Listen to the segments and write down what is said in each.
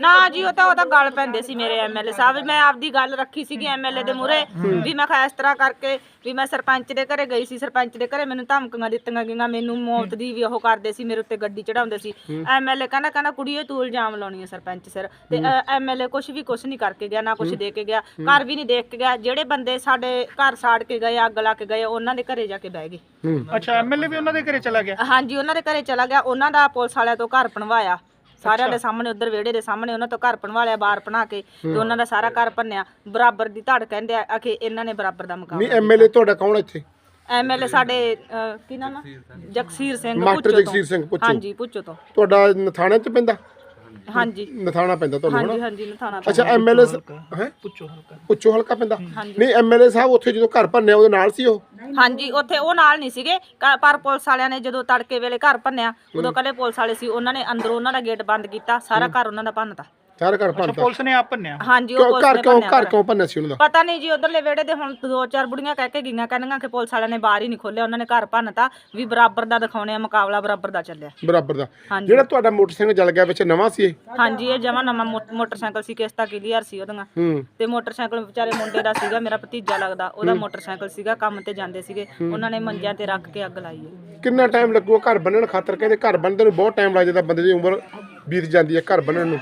ਨਾ ਜੀ ਉਹ ਤਾਂ ਉਹ ਤਾਂ ਗੱਲ ਪੈਂਦੇ ਸੀ ਮੇਰੇ ਐਮਐਲਏ ਸਾਹਿਬ ਮੈਂ ਆਪਦੀ ਗੱਲ ਰੱਖੀ ਸੀਗੀ ਐਮਐਲਏ ਦੇ ਮੂਹਰੇ ਵੀ ਮੈਂ ਇਸ ਤਰ੍ਹਾਂ ਕਰਕੇ ਵੀ ਮੈਂ ਸਰਪੰਚ ਦੇ ਘਰੇ ਗਈ ਸੀ ਸਰਪੰਚ ਦੇ ਘਰੇ ਮੈਨੂੰ ਧਮਕੀਆਂ ਦਿੱਤੀਆਂ ਗਈਆਂ ਮੈਨੂੰ ਮੌਤ ਦੀ ਵੀ ਉਹ ਕਰਦੇ ਸੀ ਮੇਰੇ ਉੱਤੇ ਗੱਡੀ ਚੜਾਉਂਦੇ ਸੀ। ਐਮਐਲਏ ਕਹਿੰਦਾ ਕਹਿੰਦਾ ਕੁੜੀਏ ਤੂੰ ਇਲਜ਼ਾਮ ਲਾਉਣੀ ਹੈ ਸਰਪੰਚ ਸਿਰ। ਤੇ ਐਮਐਲਏ ਕੁਝ ਵੀ ਕੁਝ ਨਹੀਂ ਕਰਕੇ ਗਿਆ ਨਾ ਕੁਝ ਦੇ ਕੇ ਗਿਆ ਘਰ ਵੀ ਨਹੀਂ ਦੇਖ ਕੇ ਗਿਆ। ਜਿਹੜੇ ਬੰਦੇ ਸਾਡੇ ਘਰ ਸਾੜ ਕੇ ਗਏ ਅੱਗ ਲਾ ਕੇ ਗਏ ਉਹਨਾਂ ਦੇ ਘਰੇ ਜਾ ਕੇ ਬਹਿ ਗਏ। ਅੱਛਾ ਐਮਐਲਏ ਵੀ ਉਹਨਾਂ ਦੇ ਘਰੇ ਚਲਾ ਗਿਆ? ਹਾਂਜੀ ਉਹਨਾਂ ਦੇ ਘਰੇ ਚਲਾ ਗਿਆ ਉਹਨਾਂ ਦਾ ਪੁਲਿਸ ਵਾਲਿਆਂ ਤੋਂ ਘਰ ਬਣਵਾਇਆ। ਸਾਰਿਆਂ ਦੇ ਸਾਹਮਣੇ ਉਧਰ ਵਿਹੜੇ ਦੇ ਸਾਹਮਣੇ ਉਹਨਾਂ ਤੋਂ ਘਰ ਬਣਵਾ ਲਿਆ ਬਾਹਰ ਬਣਾ ਕੇ ਤੇ ਉਹਨਾਂ ਦਾ ਸਾਰਾ ਘਰ ਭੰਨਿਆ। ਬਰਾਬਰ ਦੀ ਧੜ ਕਹਿੰਦੇ ਆ ਕਿ ਇਹਨਾਂ ਨੇ ਬਰਾਬਰ ਦਾ ਨਹੀਂ ਮੁਕਾਬਲਾ ਐਮਐਲਏ ਤੁਹਾਡਾ ਕੌਣ ਹੈ ਇੱਥੇ? ਐਮਐਲਏ ਸਾਡੇ ਅਹ, ਕੀ ਨਾਮ ਆ? ਜਗਸੀਰ ਸਿੰਘ। ਮਾਸਟਰ ਪੁੱਛੋ ਤੋਂ। ਜਗਸੀਰ ਸਿੰਘ ਪੁੱਛੋ। ਹਾਂਜੀ ਪੁੱਛੋ ਤੋਂ। ਤੁਹਾਡਾ ਨਥਾਣਾ ਚ ਪੈਂਦਾ? ਹਾਂਜੀ। ਨਥਾਣਾ ਪੈਂਦਾ ਤੁਹਾਨੂੰ ਹਾਂਜੀ ਹਨਾ? ਹਾਂਜੀ ਨਥਾਣਾ ਅੱਛਾ ਐਮਐਲਏ ਹੈ? ਪੁੱਛੋ ਹਲਕਾ। ਪੁੱਛੋ ਹਲਕਾ ਪੈਂਦਾ। ਨਹੀਂ ਐਮਐਲਏ ਸਾਹਿਬ ਉੱਥੇ ਜਦੋਂ ਘਰ ਭੰਨਿਆ ਉਹਦੇ ਨਾਲ ਸੀ ਉਹ? ਹਾਂਜੀ ਉੱਥੇ ਉਹ ਨਾਲ ਨਹੀਂ ਸੀਗੇ। ਕ- ਪਰ ਪੁਲਿਸ ਵਾਲਿਆਂ ਨੇ ਜਦੋਂ ਤੜਕੇ ਵੇਲੇ ਘਰ ਭੰਨਿਆ ਉਦੋਂ ਕੱਲੇ ਪੁਲਿਸ ਵਾਲੇ ਸੀ। ਉਹਨਾਂ ਨੇ ਅੰਦਰੋਂ ਉਹਨਾਂ ਦਾ ਗੇਟ ਬੰਦ ਕੀਤਾ ਸਾਰਾ ਘਰ ਉਹਨਾਂ ਦਾ ਭੰਨਤਾ। ਸਾਰਾ ਘਰ ਭੰਨਤਾ। ਪੁਲਿਸ ਨੇ ਆਪ ਭੰਨਿਆ? ਹਾਂਜੀ ਉਹ ਪੁਲਿਸ ਘਰ ਨੇ ਕਿਉਂ ਘਰ ਘਰ। ਕਿਉਂ ਭੰਨਿਆ ਸੀ ਉਹਨਾਂ ਦਾ? ਪਤਾ ਨਹੀਂ ਜੀ ਉਧਰਲੇ ਵਿਹੜੇ ਦੇ ਹੁਣ ਦੋ ਚਾਰ ਬੁੜੀਆਂ ਕਹਿ ਕੇ ਗਈਆਂ ਕਹਿੰਦੀਆਂ ਕਿ ਪੁਲਿਸ ਵਾਲਿਆਂ ਨੇ ਬਾਹਰ ਹੀ ਨਹੀਂ ਖੋਲਿਆ ਉਹਨਾਂ ਨੇ ਘਰ ਭੰਨਤਾ ਵੀ ਬਰਾਬਰ ਦਾ ਦਿਖਾਉਣੇ ਆ ਮੁਕਾਬਲਾ ਬਰਾਬਰ ਦਾ ਚੱਲਿਆ। ਬਰਾਬਰ ਦਾ। ਹਾਂਜੀ। ਜਿਹੜਾ ਤੁਹਾਡਾ ਮੋਟਰਸਾਈਕਲ ਜਲ ਗਿਆ ਵਿੱਚ ਨਵਾਂ ਸੀ ਇਹ? ਹਾਂਜੀ ਇਹ ਜਮਾ ਨਵਾਂ ਮੋ- ਮੋਟਰਸਾਈਕਲ ਸੀ ਕਿਸ਼ਤਾ ਕਲੀਅਰ ਸੀ ਉਹਦੀਆਂ। ਹੂੰ। ਤੇ ਮੋਟਰਸਾਈਕਲ ਵਿਚਾਰੇ ਮੁੰਡੇ ਦਾ ਸੀਗਾ ਮੇਰਾ ਭਤੀਜਾ ਲੱਗਦਾ ਉਹਦਾ ਮੋਟਰਸਾਈਕਲ ਸੀਗਾ ਕੰਮ ਤੇ ਜਾਂਦੇ ਸੀਗੇ ਉਹਨਾਂ ਨੇ ਮੰਜਿਆਂ ਤੇ ਰੱਖ ਕੇ ਅੱਗ ਲਾਈ ਹੈ। ਕਿੰਨਾ ਟਾਈਮ ਲੱਗੂਗਾ ਘਰ ਬੰਨਣ ਖਾਤਰ? ਕਹਿੰਦੇ ਘਰ ਬੰਨਣ ਨੂੰ ਬਹੁਤ ਟਾਈਮ ਲੱਗ ਜਾਂਦਾ ਬੰਦੇ ਦੀ ਉਮਰ ਬੀਤ ਜਾਂਦੀ ਹੈ ਘਰ ਬੰਨਣ ਨੂੰ।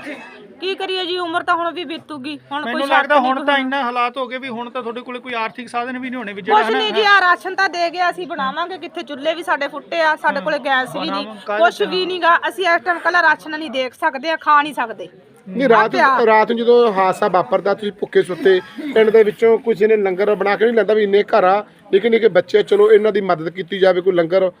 ਕੀ ਕਰੀਏ ਜੀ? ਉਮਰ ਤਾਂ ਹੁਣ ਵੀ ਬੀਤੂਗੀ। ਹੁਣ ਕੋਈ ਮੈਨੂੰ ਲੱਗਦਾ ਹੁਣ ਤਾਂ ਇੰਨਾ ਹਾਲਾਤ ਹੋ ਗਏ ਵੀ ਹੁਣ ਤਾਂ ਤੁਹਾਡੇ ਕੋਲੇ ਕੋਈ ਆਰਥਿਕ ਸਾਧਨ ਵੀ ਨਹੀਂ ਹੋਣੇ ਵੀ ਕੁਛ ਨਹੀਂ ਜੀ ਆ ਰਾਸ਼ਨ ਤਾਂ ਦੇ ਗਿਆ ਅਸੀਂ ਬਣਾਵਾਂਗੇ। ਕਿੱਥੇ ਚੁੱਲ੍ਹੇ ਵੀ ਸਾਡੇ ਫੁੱਟੇ ਆ ਸਾਡੇ ਕੋਲੇ ਗੈਸ ਵੀ ਨਹੀਂ। ਕੁਛ ਵੀ ਨਹੀਂਗਾ। ਅਸੀਂ ਇਸ ਟਾਈਮ ਕੱਲਾ ਰਾਸ਼ਨ ਨਹੀਂ ਦੇਖ ਸਕਦੇ ਆ ਖਾ ਨਹੀਂ ਸਕਦੇ। ਨਹੀਂ ਰਾਤ ਰਾਤ ਨੂੰ ਜਦੋਂ ਹਾਦਸਾ ਵਾਪਰਦਾ ਤੁਸੀਂ ਭੁੱਖੇ ਸੁੱਤੇ ਪਿੰਡ ਦੇ ਵਿੱਚੋਂ ਕਿਸੇ ਨੇ ਲੰਗਰ ਬਣਾ ਕੇ ਨਹੀਂ ਲੈਂਦਾ ਵੀ ਇੰਨੇ ਘਰ ਆ। ਨਿੱਕੇ ਨਿੱਕੇ ਬੱਚੇ ਆ, ਚਲੋ ਇਹਨਾਂ ਦੀ ਮਦਦ ਕੀਤੀ ਜਾਵੇ ਕੋਈ ਲੰਗਰ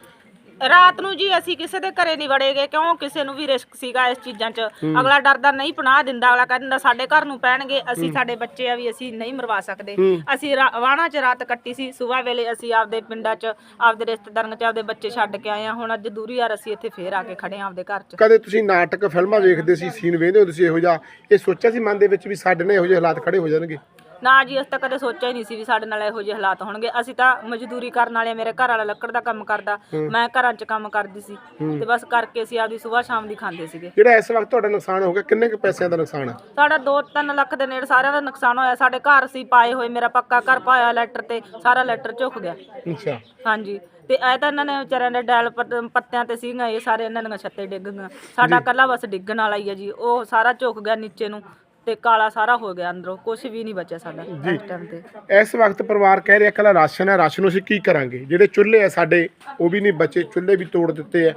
ਰਾਤ ਨੂੰ ਜੀ ਅਸੀਂ ਕਿਸੇ ਦੇ ਘਰੇ ਨਹੀਂ ਵੜੇਗੇ ਕਿਉਂ? ਕਿਸੇ ਨੂੰ ਵੀ ਰਿਸਕ ਸੀਗਾ ਇਸ ਚੀਜ਼ਾਂ 'ਚ। ਅਗਲਾ ਡਰਦਾ ਨਹੀਂ ਪਨਾਹ ਦਿੰਦਾ ਅਗਲਾ ਕਹਿੰਦਾ ਸਾਡੇ ਘਰ ਨੂੰ ਪੈਣਗੇ ਅਸੀਂ ਸਾਡੇ ਬੱਚੇ ਆ ਵੀ ਅਸੀਂ ਨਹੀਂ ਮਰਵਾ ਸਕਦੇ। ਅਸੀਂ ਵਾਹਣਾ 'ਚ ਰਾਤ ਕੱਟੀ ਸੀ ਸਵੇਰ ਵੇਲੇ ਅਸੀਂ ਆਪਦੇ ਪਿੰਡਾਂ 'ਚ ਆਪਦੇ ਰਿਸ਼ਤੇਦਾਰਾਂ 'ਚ ਆਪਦੇ ਬੱਚੇ ਛੱਡ ਕੇ ਆਏ ਆ ਹੁਣ ਅੱਜ ਦੂਰੀ ਯਾਰ ਅਸੀਂ ਇੱਥੇ ਫੇਰ ਆ ਕੇ ਖੜੇ ਆ ਆਪਦੇ ਘਰ 'ਚ। ਕਦੇ ਤੁਸੀਂ ਨਾਟਕ ਫਿਲਮਾਂ ਵੇਖਦੇ ਸੀ ਸੀਨ ਵੇਖਦੇ ਹੁੰਦੇ ਸੀ ਇਹੋ ਜਿਹਾ? ਇਹ ਸੋਚਿਆ ਸੀ ਮਨ ਦੇ ਵਿੱਚ ਵੀ ਸਾਡੇ ਨਾਲ ਇਹੋ ਜਿਹੇ ਹਾਲਾਤ ਖੜੇ ਹੋ ਜਾਣਗੇ? ਨਾ ਜੀ ਅਸੀਂ ਤਾਂ ਕਦੇ ਸੋਚਿਆ ਹੀ ਨਹੀਂ ਸੀ ਵੀ ਸਾਡੇ ਨਾਲ ਇਹੋ ਜਿਹੇ ਹਾਲਾਤ ਹੋਣਗੇ। ਅਸੀਂ ਤਾਂ ਮਜ਼ਦੂਰੀ ਕਰਨ ਵਾਲੇ ਆ। ਮੇਰੇ ਘਰ ਵਾਲਾ ਲੱਕੜ ਦਾ ਕੰਮ ਕਰਦਾ। ਮੈਂ ਘਰਾਂ 'ਚ ਕੰਮ ਕਰਦੀ ਸੀ ਤੇ ਬਸ ਕਰਕੇ ਅਸੀਂ ਆਪਦੀ ਸਵੇਰ ਸ਼ਾਮ ਦੀ ਖਾਂਦੇ ਸੀਗੇ। ਜਿਹੜਾ ਇਸ ਵਕਤ ਤੁਹਾਡਾ ਨੁਕਸਾਨ ਹੋ ਗਿਆ ਕਿੰਨੇ ਕੁ ਪੈਸਿਆਂ ਦਾ ਨੁਕਸਾਨ ਆ? ਸਾਡਾ 2-3 ਲੱਖ ਦੇ ਨੇੜੇ ਸਾਰਿਆਂ ਦਾ ਨੁਕਸਾਨ ਹੋਇਆ। ਸਾਡੇ ਘਰ ਸੀ ਪਾਏ ਹੋਏ ਮੇਰਾ ਪੱਕਾ ਘਰ ਪਾਇਆ ਲੈਟਰ ਤੇ ਸਾਰਾ ਲੈਟਰ ਝੁਕ ਗਿਆ। ਅੱਛਾ। ਹਾਂਜੀ। ਤੇ ਇਹ ਤਾਂ ਇਹਨਾਂ ਨੇ ਵਿਚਾਰਿਆਂ ਦੇ ਡੈਲ ਪੱਤ- ਪੱਤਿਆਂ ਤੇ ਸੀਗਾ ਇਹ ਸਾਰੇ ਇਹਨਾਂ ਦੀਆਂ ਛੱਤੇ ਡਿੱਗ ਗਈਆਂ। ਸਾਡਾ ਕੱਲਾ ਬਸ ਡਿੱਗਣ ਵਾਲਾ ਹੀ ਹੈ ਜੀ। ਉਹ ਸਾਰਾ ਝੁਕ ਗਿਆ ਨੀਚੇ ਨੂੰ। ਤੇ ਕਾਲਾ ਸਾਰਾ ਹੋ ਗਿਆ ਅੰਦਰੋਂ ਕੁਝ ਵੀ ਨਹੀਂ ਬਚਿਆ ਸਾਡਾ ਇਸ ਟਾਈਮ ਤੇ। ਇਸ ਵਕਤ ਪਰਿਵਾਰ ਕਹਿ ਰਿਹਾ ਕੱਲਾ ਰਾਸ਼ਨ ਹੈ ਰਾਸ਼ਨ ਨੂੰ ਅਸੀਂ ਕੀ ਕਰਾਂਗੇ? ਜਿਹੜੇ ਚੁੱਲ੍ਹੇ ਆ ਸਾਡੇ ਉਹ ਵੀ ਨਹੀਂ ਬਚੇ ਚੁੱਲ੍ਹੇ ਵੀ ਤੋੜ ਦਿੱਤੇ ਆ।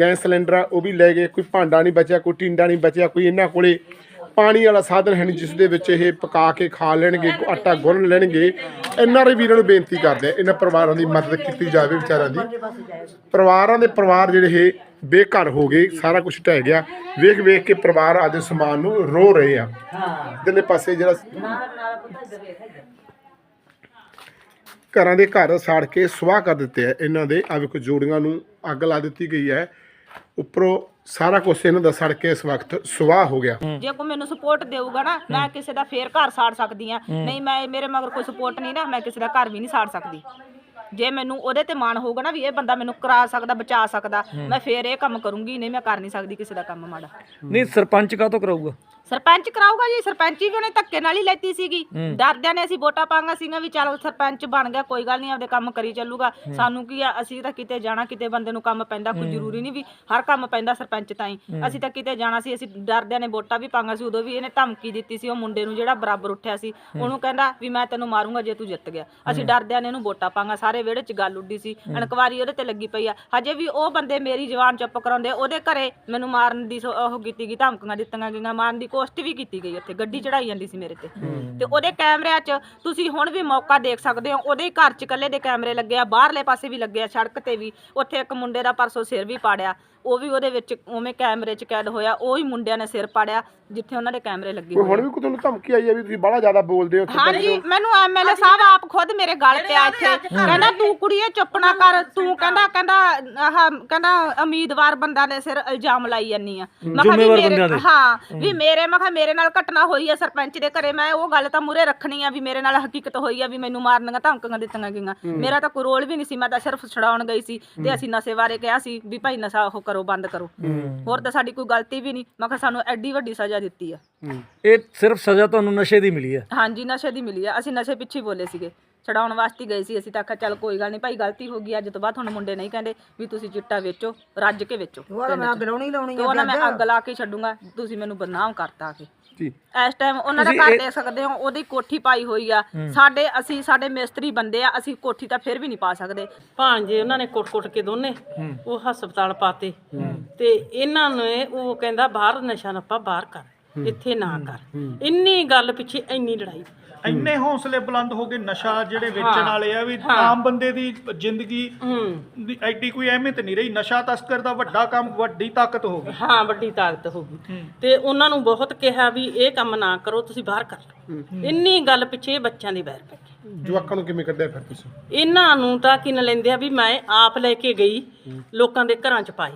ਗੈਸ ਸਿਲੰਡਰ ਆ ਉਹ ਵੀ ਲੈ ਗਏ ਕੋਈ ਭਾਂਡਾ ਨਹੀਂ ਬਚਿਆ ਕੋਈ ਟਿੰਡਾ ਨਹੀਂ ਬਚਿਆ ਕੋਈ ਇਹਨਾਂ ਕੋਲੇ ਪਾਣੀ ਵਾਲਾ ਸਾਧਨ ਹੈ ਨਹੀਂ ਜਿਸ ਦੇ ਵਿੱਚ ਇਹ ਪਕਾ ਕੇ ਖਾ ਲੈਣਗੇ ਆਟਾ ਗੁੰਨ ਲੈਣਗੇ। ਇਹਨਾਂ ਦੇ ਵੀਰਾਂ ਨੂੰ ਬੇਨਤੀ ਕਰਦੇ ਆ ਇਹਨਾਂ ਪਰਿਵਾਰਾਂ ਦੀ ਮਦਦ ਕੀਤੀ ਜਾਵੇ ਵਿਚਾਰਿਆਂ ਦੀ। ਪਰਿਵਾਰਾਂ ਦੇ ਪਰਿਵਾਰ ਜਿਹੜੇ ਇਹ ਬੇਘਰ ਹੋ ਗਏ ਸਾਰਾ ਕੁਝ ਢਹਿ ਗਿਆ। ਵੇਖ ਵੇਖ ਕੇ ਪਰਿਵਾਰ ਆਦੇ ਸਮਾਨ ਨੂੰ ਰੋ ਰਹੇ ਆ। ਦਿਲੇ ਪਾਸੇ ਜਿਹੜਾ ਘਰਾਂ ਦੇ ਘਰ ਸਾੜ ਕੇ ਸੁਆਹ ਕਰ ਦਿੱਤੇ ਆ। ਇਹਨਾਂ ਦੇ ਆ ਵੇਖੋ ਜੋੜੀਆਂ ਨੂੰ ਅੱਗ ਲਾ ਦਿੱਤੀ ਗਈ ਹੈ। ਉੱਪਰੋਂ ਸਾਰਾ ਕੁਝ ਇਹਨਾਂ ਦਾ ਸੜ ਕੇ ਇਸ ਵਕਤ ਸੁਆਹ ਹੋ ਗਿਆ। ਜੇ ਕੋਈ ਮੈਨੂੰ ਸਪੋਰਟ ਦੇਊਗਾ ਨਾ ਮੈਂ ਕਿਸੇ ਦਾ ਫੇਰ ਘਰ ਸਾੜ ਸਕਦੀ ਆ ਨਹੀਂ ਮੈਂ ਮੇਰੇ ਮਗਰ ਕੋਈ ਸਪੋਰਟ ਨਹੀਂ ਨਾ ਮੈਂ ਕਿਸੇ ਦਾ ਘਰ ਵੀ ਨਹੀਂ ਸਾੜ ਸਕਦੀ। ਜੇ ਮੈਨੂੰ ਉਹਦੇ ਤੇ ਮਾਣ ਹੋਊਗਾ ਨਾ ਵੀ ਇਹ ਬੰਦਾ ਮੈਨੂੰ ਕਰਾ ਸਕਦਾ ਬਚਾ ਸਕਦਾ ਮੈਂ ਫੇਰ ਇਹ ਕੰਮ ਕਰੂੰਗੀ ਨਹੀਂ ਮੈਂ ਕਰ ਨਹੀਂ ਸਕਦੀ ਕਿਸੇ ਦਾ ਕੰਮ ਮਾੜਾ। ਨਹੀਂ ਸਰਪੰਚ ਕਾਹ ਤੋਂ ਕਰਾਊਗਾ? ਸਰਪੰਚ ਕਰਾਊਗਾ ਜੀ ਸਰਪੰਚੀ ਵੀ ਉਹਨੇ ਧੱਕੇ ਨਾਲ ਹੀ ਲੈਤੀ ਸੀਗੀ। ਡਰਦਿਆਂ ਨੇ ਅਸੀਂ ਵੋਟਾਂ ਪਾਂਗਾ ਸੀਗਾ ਵੀ ਚਲ ਸਰਪੰਚ ਬਣ ਗਿਆ ਕੋਈ ਗੱਲ ਨਹੀਂ ਆਪਦੇ ਕੰਮ ਕਰੀ ਚੱਲੂਗਾ। ਸਾਨੂੰ ਕੀ ਆ ਅਸੀਂ ਤਾਂ ਕਿਤੇ ਜਾਣਾ ਕਿਤੇ ਬੰਦੇ ਨੂੰ ਕੰਮ ਪੈਂਦਾ ਕੋਈ ਜ਼ਰੂਰੀ ਨਹੀਂ ਵੀ ਹਰ ਕੰਮ ਪੈਂਦਾ ਸਰਪੰਚ ਤਾਈਂ। ਅਸੀਂ ਤਾਂ ਕਿਤੇ ਜਾਣਾ ਸੀ ਅਸੀਂ ਡਰਦਿਆਂ ਨੇ ਵੋਟਾਂ ਵੀ ਪਾਂਗਾ ਸੀ ਉਦੋਂ ਵੀ ਇਹਨੇ ਧਮਕੀ ਦਿੱਤੀ ਸੀ ਉਹ ਮੁੰਡੇ ਨੂੰ ਜਿਹੜਾ ਬਰਾਬਰ ਉੱਠਿਆ ਸੀ। ਉਹਨੂੰ ਕਹਿੰਦਾ ਵੀ ਮੈਂ ਤੈਨੂੰ ਮਾਰੂੰਗਾ ਜੇ ਤੂੰ ਜਿੱਤ ਗਿਆ। ਅਸੀਂ ਡਰਦਿਆਂ ਨੇ ਇਹਨੂੰ ਵੋਟਾਂ ਪਾਂਗਾ ਸਾਰੇ ਵਿਹੜੇ 'ਚ ਗੱਲ ਉੱਡੀ ਸੀ। ਇਨਕੁਆਰੀ ਉਹਦੇ ਤੇ ਲੱਗੀ ਪਈ ਆ। ਹਜੇ ਵੀ ਉਹ ਬੰਦੇ ਮੇਰੀ ਜਵਾਨ ਚੁੱਪ ਕਰਾਉਂਦੇ ਉਹਦੇ ਘਰੇ ਮੈਨੂੰ ਮਾਰਨ ਦੀ ਉਹ ਕੀਤੀ ਗਈ ਧਮਕੀਆਂ ਦਿੱਤੀਆਂ ਗਈਆਂ ਮਾਰਨ ਦੀ ਕੋਸ਼ਿਸ਼ ਵੀ ਕੀਤੀ ਗਈ ਉੱਥੇ ਗੱਡੀ ਚੜਾਈ ਜਾਂਦੀ ਸੀ ਮੇਰੇ ਤੇ। ਤੇ ਉਹਦੇ ਕੈਮਰਿਆਂ 'ਚ ਤੁਸੀਂ ਹੁਣ ਵੀ ਮੌਕਾ ਦੇਖ ਸਕਦੇ ਹੋ ਉਹਦੇ ਘਰ 'ਚ ਇਕੱਲੇ ਦੇ ਕੈਮਰੇ ਲੱਗੇ ਆ ਬਾਹਰਲੇ ਪਾਸੇ ਵੀ ਲੱਗੇ ਆ ਸੜਕ ਤੇ ਵੀ। ਉੱਥੇ ਇੱਕ ਮੁੰਡੇ ਦਾ ਪਰਸੋਂ ਸਿਰ ਵੀ ਪਾੜਿਆ ਉਹ ਵੀ ਉਹਦੇ ਵਿੱਚ ਉਵੇਂ ਕੈਮਰੇ 'ਚ ਕੈਦ ਹੋਇਆ ਉਹ ਹੀ ਮੁੰਡਿਆਂ ਨੇ ਸਿਰ ਪਾੜਿਆ। ਜਿੱਥੇ ਉਹਨਾਂ ਦੇ ਕੈਮਰੇ ਲੱਗੇ ਕੋਈ ਹੋਏ ਹੁਣ ਵੀ ਕੋਈ ਤੁਹਾਨੂੰ ਧਮਕੀ ਆਈ ਹੈ ਵੀ ਤੁਸੀਂ ਬਾਹਲਾ ਜ਼ਿਆਦਾ ਬੋਲਦੇ ਹੋ ਹਾਂਜੀ ਮੈਨੂੰ ਐਮਐਲਏ ਸਾਹਿਬ ਆਪ ਖੁਦ ਮੇਰੇ ਗਲ ਪਿਆ ਇੱਥੇ। ਕਹਿੰਦਾ ਤੂੰ ਕੁੜੀਏ ਚੁੱਪ ਨਾ ਕਰ। ਤੂੰ ਕਹਿੰਦਾ ਕਹਿੰਦਾ ਆਹ ਕਹਿੰਦਾ ਉਮੀਦਵਾਰ ਬੰਦਾ ਦੇ ਸਿਰ ਇਲਜ਼ਾਮ ਲਾਈ ਜਾਨੀ ਆ। ਮੈਂ ਕਿਹਾ ਵੀ ਮੇਰੇ। ਹਾਂ ਵੀ ਮੇਰੇ ਮੈਂ ਕਿਹਾ ਮੇਰੇ ਨਾਲ ਘਟਨਾ ਹੋਈ ਆ ਸਰਪੰਚ ਦੇ ਘਰੇ। ਮੈਂ ਉਹ ਗੱਲ ਤਾਂ ਮੂਰੇ ਰੱਖਣੀ ਆ ਵੀ ਮੇਰੇ ਨਾਲ ਹਕੀਕਤ ਹੋਈ ਆ ਵੀ ਮੈਨੂੰ ਮਾਰਨੀਆਂ ਧਮਕੀਆਂ ਦਿੱਤੀਆਂ ਗਈਆਂ। ਮੇਰਾ ਤਾਂ ਕੋਈ ਰੋਲ ਵੀ ਨਹੀਂ ਸੀ ਮੈਂ ਤਾਂ ਸਿਰਫ ਛਡਾਉਣ ਗਈ ਸੀ ਤੇ ਅਸੀਂ ਨਸ਼ੇ ਬਾਰੇ ਕਿਹਾ ਸੀ ਵੀ ਭਾਈ ਨਸ਼ਾ ਉਹ ਕਰੋ ਬੰਦ ਕਰੋ। ਹੋਰ ਤਾਂ ਸਾਡੀ ਕੋਈ ਗਲਤੀ ਵੀ ਨਹੀਂ। ਮੈਂ ਕਿਹਾ ਸਾਨੂੰ ਐਡੀ ਵੱਡੀ ਸਜ਼ਾ ਦਿੱਤੀ ਆ। ਇਹ ਸਿਰਫ ਸਜ਼ਾ ਤੁਹਾਨੂੰ ਨਸ਼ੇ ਦੀ ਮਿਲੀ ਹੈ ਹਾਂਜੀ ਨਸ਼ੇ ਦੀ ਮਿਲੀ ਆ। ਅਸੀਂ ਨਸ਼ੇ ਪਿੱਛੇ ਹੀ ਬੋਲੇ ਸੀਗੇ। ਛਡਾਉਣ ਵਾਸਤੇ ਹੀ ਗਏ ਸੀ ਅਸੀਂ ਤਾਂ ਆਖਿਆ ਚੱਲ ਕੋਈ ਗੱਲ ਨਹੀਂ ਭਾਈ ਗਲਤੀ ਹੋ ਗਈ ਅੱਜ ਤੋਂ ਬਾਅਦ ਤੁਹਾਨੂੰ ਮੁੰਡੇ ਨਹੀਂ ਕਹਿੰਦੇ ਵੀ ਤੁਸੀਂ ਚਿੱਟਾ ਵੇਚੋ ਰੱਜ ਕੇ ਵੇਚੋ। ਮੈਂ ਅੱਗ ਲਾਉਣੀ ਲਾਉਣੀ ਉਹਨਾਂ ਮੈਂ ਅੱਗ ਲਾ ਕੇ ਛੱਡੂੰਗਾ। ਤੁਸੀਂ ਮੈਨੂੰ ਬਦਨਾਮ ਕਰਤਾ ਆ ਕੇ। ਜੀ। ਇਸ ਟਾਈਮ ਉਹਨਾਂ ਦਾ ਘਰ ਦੇ ਸਕਦੇ ਹੋ ਉਹਦੀ ਕੋਠੀ ਪਾਈ ਹੋਈ ਆ। ਸਾਡੇ ਅਸੀਂ ਸਾਡੇ ਮਿਸਤਰੀ ਬੰਦੇ ਆ ਅਸੀਂ ਕੋਠੀ ਤਾਂ ਫਿਰ ਵੀ ਨਹੀਂ ਪਾ ਸਕਦੇ। ਭਾਂਜੇ ਉਹਨਾਂ ਨੇ ਕੁੱਟ-ਕੁੱਟ ਕੇ ਦੋਨੇ ਉਹ ਹਸਪਤਾਲ ਪਾਤੇ। ਤੇ ਇਹਨਾਂ ਨੇ ਉਹ ਕਹਿੰਦਾ ਬਾਹਰ ਨਸ਼ਾ ਨੱਪਾ ਬਾਹਰ ਕਰ ਇੱਥੇ ਨਾ ਕਰ। ਇੰਨੀ ਗੱਲ ਪਿੱਛੇ ਇੰਨੀ ਲੜਾਈ। ਇੰਨੇ ਹੌਸਲੇ ਬੁਲੰਦ ਹੋ ਗਏ ਨਸ਼ਾ ਜਿਹੜੇ ਵੇਚਣ ਵਾਲੇ ਆ ਵੀ ਆਮ ਬੰਦੇ ਦੀ ਜ਼ਿੰਦਗੀ ਦੀ ਐਡੀ ਕੋਈ ਅਹਿਮੀਅਤ ਨਹੀਂ ਰਹੀ। ਨਸ਼ਾ ਤਸਕਰ ਦਾ ਵੱਡਾ ਕੰਮ ਵੱਡੀ ਤਾਕਤ ਹੋ ਗਈ। ਹਾਂ ਵੱਡੀ ਤਾਕਤ ਹੋ ਗਈ। ਤੇ ਉਹਨਾਂ ਨੂੰ ਬਹੁਤ ਕਿਹਾ ਵੀ ਇਹ ਕੰਮ ਨਾ ਕਰੋ ਤੁਸੀਂ ਬਾਹਰ ਕਰ ਲਓ। ਇੰਨੀ ਗੱਲ ਪਿੱਛੇ ਬੱਚਿਆਂ ਦੀ ਬੈਰ ਪੈ ਗਈ। ਜਵਾਕਾਂ ਨੂੰ ਕਿਵੇਂ ਕੱਢਿਆ ਫਿਰ ਤੁਸੀਂ? ਇਹਨਾਂ ਨੂੰ ਤਾਂ ਕੀ ਨ ਲੈਂਦੇ ਆ ਵੀ ਮੈਂ ਆਪ ਲੈ ਕੇ ਗਈ ਲੋਕਾਂ ਦੇ ਘਰਾਂ ਚ ਪਾਈ।